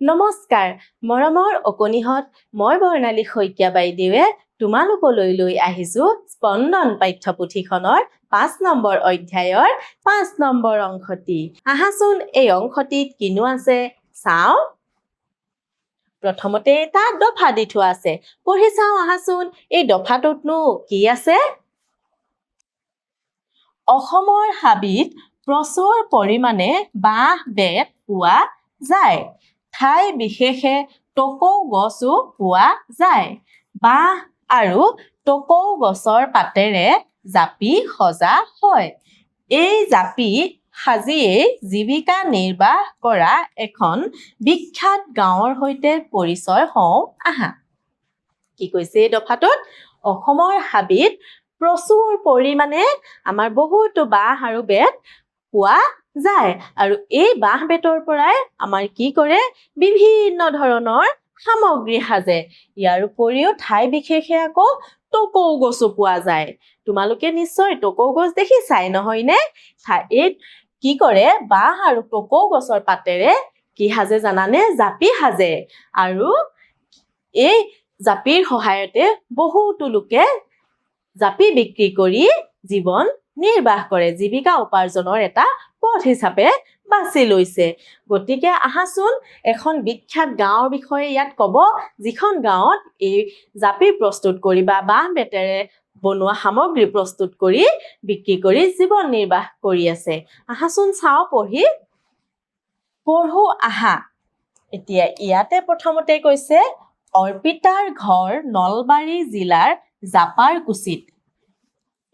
নমস্কাৰ মৰমৰ অকণিহঁত মই বৰ্ণালী শইকীয়া বাইদেৱে তোমালোকলৈ লৈ আহিছো স্পন্দন পাঠ্যপুথিখনৰ পাঁচ নম্বৰ অধ্যায়ৰ পাঁচ নম্বৰ অংশটি। আহাচোন এই অংশটিত কিনো আছে? চাওঁ। প্ৰথমতে এটা দফা দি থোৱা আছে। পঢ়ি চাওঁ আহাচোন এই দফাটোতনো কি আছে? অসমৰ হাবিত প্ৰচুৰ পৰিমাণে বাঁহ বেত পোৱা যায়। ঠাই বিশেষে টকৌ গছো পোৱা যায়। বাঁহ আৰু টকৌ গছৰ পাতেৰে জাপি সজা হয়। এই জাপি সাজিয়েই জীৱিকা নিৰ্বাহ কৰা এখন বিখ্যাত গাঁৱৰ সৈতে পৰিচয় হওঁ। আহা। কি কৈছে এই দফাটোত? অসমৰ হাবিত প্ৰচুৰ পৰিমাণে আমাৰ বহুতো বাঁহ আৰু বেত পোৱা যায়। আৰু এই বাঁহ বেতৰ পৰাই আমাৰ কি কৰে? বিভিন্ন ধৰণৰ সামগ্ৰী সাজে। ইয়াৰ উপৰিও ঠাই বিশেষে আকৌ টকৌ গছো পোৱা যায়। তোমালোকে নিশ্চয় টকৌ গছ দেখিছাই নহয়নে এই কি কৰে? বাঁহ আৰু টকৌ গছৰ পাতেৰে কি সাজে জানানে? জাপি সাজে। আৰু এই জাপিৰ সহায়তে বহুতো লোকে জাপি বিক্ৰী কৰি জীৱন নিৰ্বাহ কৰে। জীৱিকা উপাৰ্জনৰ এটা পথ হিচাপে বাছি লৈছে। গতিকে আহাচোন, এখন বিখ্যাত গাঁৱৰ বিষয়ে ইয়াত ক'ব, যিখন গাঁৱত এই জাপি প্ৰস্তুত কৰি বা বাঁহ বেতেৰে বনোৱা সামগ্ৰী প্ৰস্তুত কৰি বিক্ৰী কৰি জীৱন নিৰ্বাহ কৰি আছে। আহাচোন চাওঁ, পঢ়ি। পঢ়ো আহা। এতিয়া ইয়াতে প্ৰথমতে কৈছে, অৰ্পিতাৰ ঘৰ নলবাৰী জিলাৰ জাপাৰকুছিত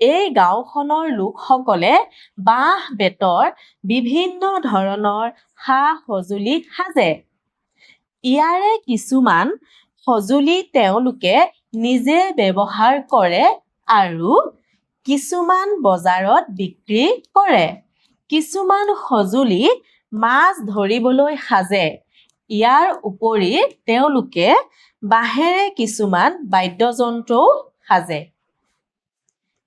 এই গাঁওখনৰ লোকসকলে বাঁহ বেতৰ বিভিন্ন ধৰণৰ সা সঁজুলি সাজে। ইয়াৰে কিছুমান সঁজুলি তেওঁলোকে নিজে ব্যৱহাৰ কৰে আৰু কিছুমান বজাৰত বিক্ৰী কৰে। কিছুমান সঁজুলি মাছ ধৰিবলৈ সাজে। ইয়াৰ উপৰি তেওঁলোকে বাঁহেৰে কিছুমান বাদ্যযন্ত্ৰও সাজে।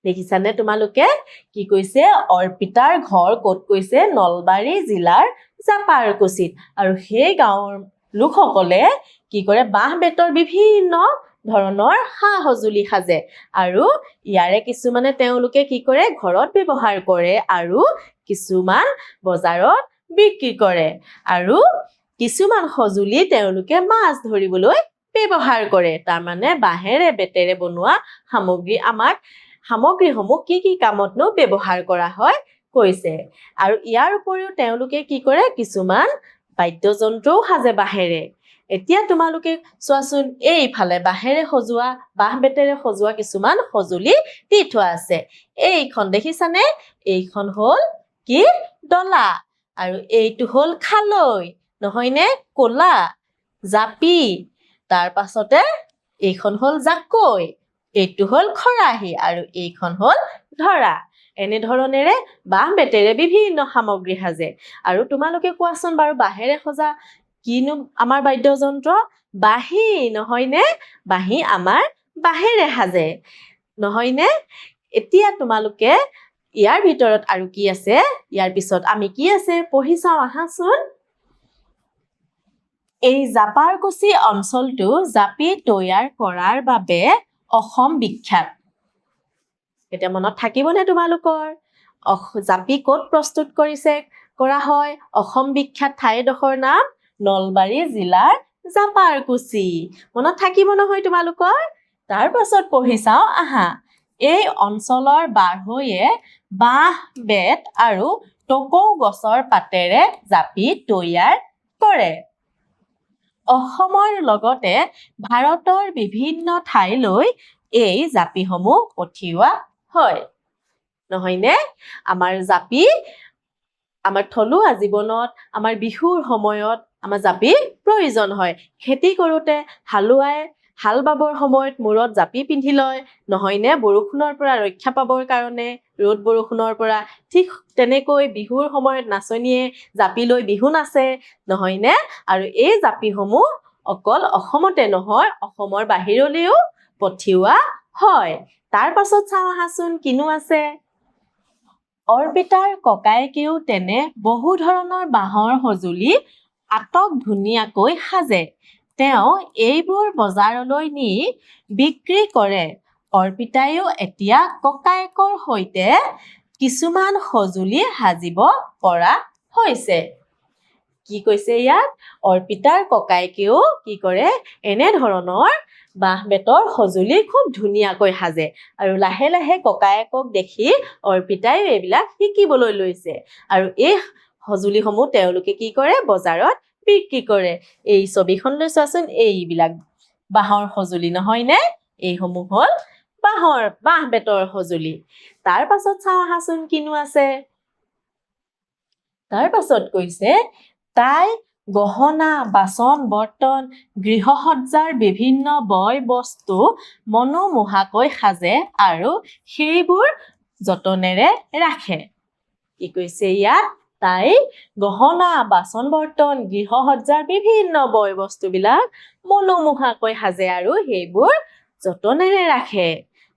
দেখিছানে তোমালোকে কি কৈছে অৰ্পিতাৰ ঘৰ ক'ত কৈছে নলবাৰী জিলাৰ জাপাৰকুছিত। আৰু সেই গাঁৱৰ লোকসকলে কি কৰে বাঁহ বেতৰ বিভিন্ন ধৰণৰ সা সঁজুলি সাজে। আৰু ইয়াৰে কিছুমানে তেওঁলোকে কি কৰে ঘৰত ব্যৱহাৰ কৰে আৰু কিছুমান বজাৰত বিক্ৰী কৰে। আৰু কিছুমান সঁজুলি তেওঁলোকে মাছ ধৰিবলৈ ব্যৱহাৰ কৰে। তাৰমানে বাঁহেৰে বেতেৰে বনোৱা সামগ্ৰী আমাক সামগ্ৰীসমূহ কি কি কামতনো ব্যৱহাৰ কৰা হয় কৈছে। আৰু ইয়াৰ উপৰিও তেওঁলোকে কি কৰে, কিছুমান বাদ্যযন্ত্ৰও সাজে বাঁহেৰে। এতিয়া তোমালোকে চোৱাচোন, এইফালে বাঁহেৰে সজোৱা, বাঁহ বেতেৰে সজোৱা কিছুমান সঁজুলি দি থোৱা আছে। এইখন দেখিছানে? এইখন হ'ল কি? ডলা আৰু এইটো হ'ল খালৈ, নহয়নে? কলা। জাপি। তাৰ পাছতে এইখন হ'ল জাকৈ। এইটো হ'ল খৰাহী আৰু এইখন হ'ল ধৰা। এনেধৰণেৰে বাঁহ বেতেৰে বিভিন্ন সামগ্ৰী সাজে। আৰু তোমালোকে কোৱাচোন বাৰু বাঁহেৰে সজা কিনো আমাৰ বাদ্যযন্ত্ৰ? বাঁহী নহয়নে? বাঁহী আমাৰ বাঁহেৰে সাজে। নহয়নে? এতিয়া তোমালোকে ইয়াৰ ভিতৰত আৰু কি আছে? ইয়াৰ পিছত আমি কি আছে? পঢ়ি চাওঁ আহাচোন। এই জাপাৰকুছি অঞ্চলটো জাপি তৈয়াৰ কৰাৰ বাবে অসম বিখ্যাত। এতিয়া মনত থাকিবনে তোমালোকৰ? জাপি ক'ত প্ৰস্তুত কৰিছে? কৰা হয় অসম বিখ্যাত ঠাইডোখৰ নাম নলবাৰী জিলাৰ জাপাৰকুছি। মনত থাকিব নহয় তোমালোকৰ? তাৰ পাছত পঢ়ি চাওঁ আহা। এই অঞ্চলৰ বাঢ়ৈয়ে বাঁহ বেত আৰু টকৌ গছৰ পাতেৰে জাপি তৈয়াৰ কৰে। অসমৰ লগতে ভাৰতৰ বিভিন্ন ঠাইলৈ এই জাপিসমূহ পঠিওৱা হয়। নহয়নে? আমাৰ জাপি আমাৰ থলুৱা জীৱনত আমাৰ বিহুৰ সময়ত আমাৰ জাপি প্ৰয়োজন হয়। খেতি কৰোঁতে হালোৱাই হাল বাবৰ সময়ত মূৰত জাপি পিন্ধি লয়। নহয়নে বৰষুণৰ পৰা ৰক্ষা পাবৰ কাৰণে? ৰ'দ বৰষুণৰ পৰা ঠিক তেনেকৈ বিহুৰ সময়ত নাচনীয়ে জাপি লৈ বিহু নাচে। নহয়নে? আৰু এই জাপিসমূহ অকল অসমতে নহয় অসমৰ বাহিৰলৈও পঠিওৱা হয়। তাৰ পাছত চাওঁ আহাচোন কিনো আছে? অৰ্পিতাৰ ককায়েকেও তেনে বহু ধৰণৰ বাঁহৰ সঁজুলি আটক ধুনীয়াকৈ সাজে। তেওঁ এইবোৰ বজাৰলৈ নি বিক্ৰী কৰে। অৰ্পিতাইও এতিয়া ককায়েকৰ সৈতে কিছুমান সঁজুলি সাজিব পৰা হৈছে। কি কৈছে ইয়াত? অৰ্পিতাৰ ককায়েকেও কি কৰে? এনেধৰণৰ বাঁহ বেতৰ সঁজুলি খুব ধুনীয়াকৈ সাজে আৰু লাহে লাহে ককায়েকক দেখি অৰ্পিতাইও এইবিলাক শিকিবলৈ লৈছে। আৰু এই সঁজুলিসমূহ তেওঁলোকে কি কৰে? বজাৰত বিক্ৰী কৰে। এই ছবিখনলৈ চোৱাচোন, এইবিলাক বাঁহৰ সঁজুলি নহয়নে এইসমূহ হ'ল বাঁহৰ, বাঁহ বেতৰ সঁজুলি। তাৰ পাছত চাওঁ আহাচোন, কিনো আছে। তাৰ পাছত কৈছে, তাই গহনা, বাচন, বৰ্তন, গৃহসজ্জাৰ, বিভিন্ন বয় বস্তু মনোমোহাকৈ সাজে আৰু সেইবোৰ যতনেৰে ৰাখে। কি কৈছে ইয়াত? তাই গহনা বাচন বৰ্তন গৃহসজ্জাৰ বিভিন্ন বয় বস্তুবিলাক মনোমোহাকৈ সাজে আৰু সেইবোৰ যতনেৰে ৰাখে।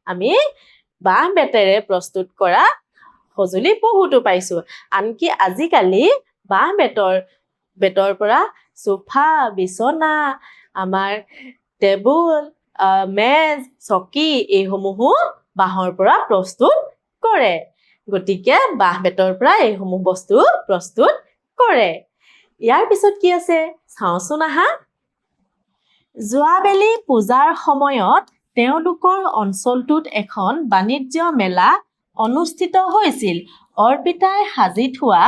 আমি বাঁহ বেতেৰে প্ৰস্তুত কৰা সঁজুলি বহুতো পাইছো। আনকি আজিকালি বাঁহ বেতৰ বেতৰ পৰা চোফা বিচনা আমাৰ টেবুল মেজ চকী এইসমূহো বাঁহৰ পৰা প্ৰস্তুত কৰে। গতিকে বাঁহ বেতৰ পৰা এইসমূহ বস্তু প্ৰস্তুত কৰে। ইয়াৰ পিছত কি আছে? চাওঁচোন আহা। যোৱাবেলি পূজাৰ সময়ত তেওঁলোকৰ অঞ্চলটোত এখন বাণিজ্য মেলা অনুষ্ঠিত হৈছিল। অৰ্পিতাই সাজি থোৱা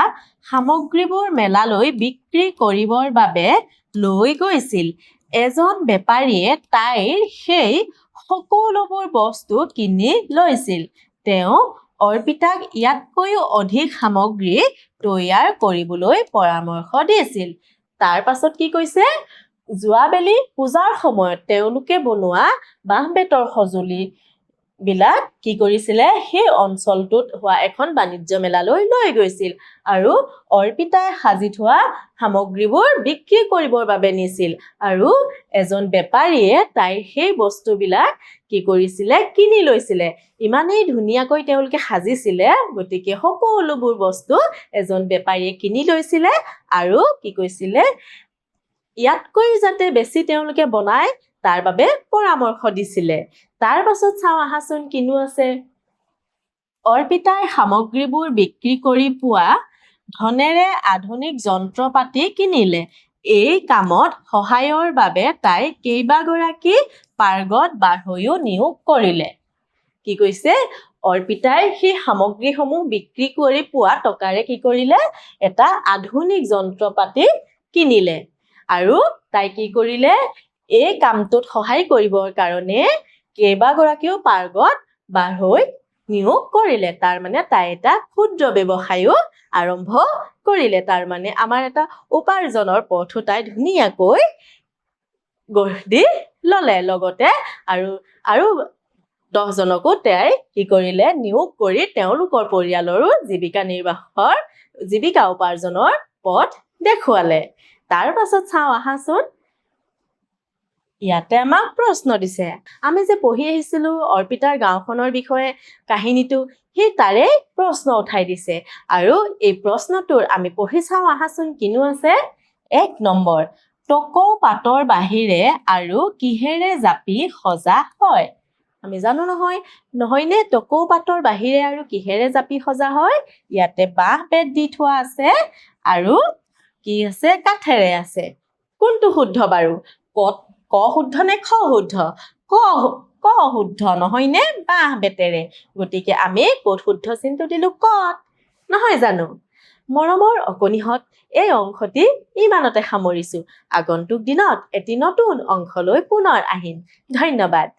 সামগ্ৰীবোৰ মেলালৈ বিক্ৰী কৰিবৰ বাবে লৈ গৈছিল। এজন বেপাৰীয়ে তাইৰ সেই সকলোবোৰ বস্তু কিনি লৈছিল। তেওঁ অৰ্পিতাক ইয়াতকৈও অধিক সামগ্ৰী তৈয়াৰ কৰিবলৈ পৰামৰ্শ দিছিল। তাৰ পাছত কি কৈছে? যোৱাবেলি পূজাৰ সময়ত তেওঁলোকে বনোৱা বাঁহ বেতৰ সঁজুলি বিলাক কি কৰিছিলে? সেই অঞ্চলটোত হোৱা এখন বাণিজ্য মেলালৈ লৈ গৈছিল আৰু অৰ্পিতাই সাজি থোৱা সামগ্ৰীবোৰ বিক্ৰী কৰিবৰ বাবে নিছিল আৰু এজন বেপাৰীয়ে তাইৰ সেই বস্তুবিলাক কি কৰিছিলে? কিনি লৈছিলে। ইমানেই ধুনীয়াকৈ তেওঁলোকে সাজিছিলে গতিকে সকলোবোৰ বস্তু এজন বেপাৰীয়ে কিনি লৈছিলে আৰু কি কৈছিলে? ইয়াতকৈ যাতে বেছি তেওঁলোকে বনায় তাৰ বাবে পৰামৰ্শ দিছিলে। তাৰ পাছত চাওঁ আহাচোন কিনো আছে। অৰ্পিতাই সামগ্ৰীবোৰ বিক্ৰী কৰি পোৱা ধনেৰে আধুনিক যন্ত্ৰ পাতি কিনিলে। এই কামত সহায়ৰ বাবে তাই কেইবাগৰাকী পাৰ্গত বাঢ়ৈও নিয়োগ কৰিলে। কি কৈছে? অৰ্পিতাই সেই সামগ্ৰীসমূহ বিক্ৰী কৰি পোৱা টকাৰে কি কৰিলে? এটা আধুনিক যন্ত্ৰ পাতি কিনিলে। আৰু তাই কি কৰিলে? এই কামটোত সহায় কৰিবৰ কাৰণে কেইবাগৰাকীও পাৰ্গত বাঢ়ৈ নিয়োগ কৰিলে। তাৰ মানে তাই এটা ক্ষুদ্ৰ ব্যৱসায়ো আৰম্ভ কৰিলে। তাৰ মানে আমাৰ এটা উপাৰ্জনৰ পথো তাই ধুনীয়াকৈ গঢ় দি ললে। লগতে আৰু আৰু দহজনকো তাই কি কৰিলে নিয়োগ কৰি তেওঁলোকৰ পৰিয়ালৰো জীৱিকা নিৰ্বাহৰ জীৱিকা উপাৰ্জনৰ পথ দেখুৱালে। তাৰ পাছত চাওঁ আহাচোন। ইয়াতে আমাক প্ৰশ্ন দিছে। আমি যে পঢ়ি আহিছিলো অৰ্পিতাৰ গাঁওখনৰ বিষয়ে কাহিনীটো সেই তাৰে প্ৰশ্ন উঠাই দিছে। আৰু এই প্ৰশ্নটোৰ আমি পঢ়ি চাওঁ আহাচোন কিনো আছে? এক নম্বৰ টকৌ পাতৰ বাহিৰে আৰু কিহেৰে জাপি সজা হয়? আমি জানো নহয় নহয়নে টকৌ পাতৰ বাহিৰে আৰু কিহেৰে জাপি সজা হয়? ইয়াতে বাঁহ বেত দি থোৱা আছে আৰু কি আছে? কাঠেৰে আছে। কোনটো শুদ্ধ বাৰু? ক ক শুদ্ধ নে খ শুদ্ধ ক ক শুদ্ধ নহয়নে বাঁহ বেতেৰে? গতিকে আমি ক'ত শুদ্ধ চিনটো দিলো কত? নহয় জানো? মৰমৰ অকণিহঁত এই অংশটি ইমানতে সামৰিছো। আগন্তুক দিনত এটি নতুন অংশলৈ পুনৰ আহিম। ধন্যবাদ।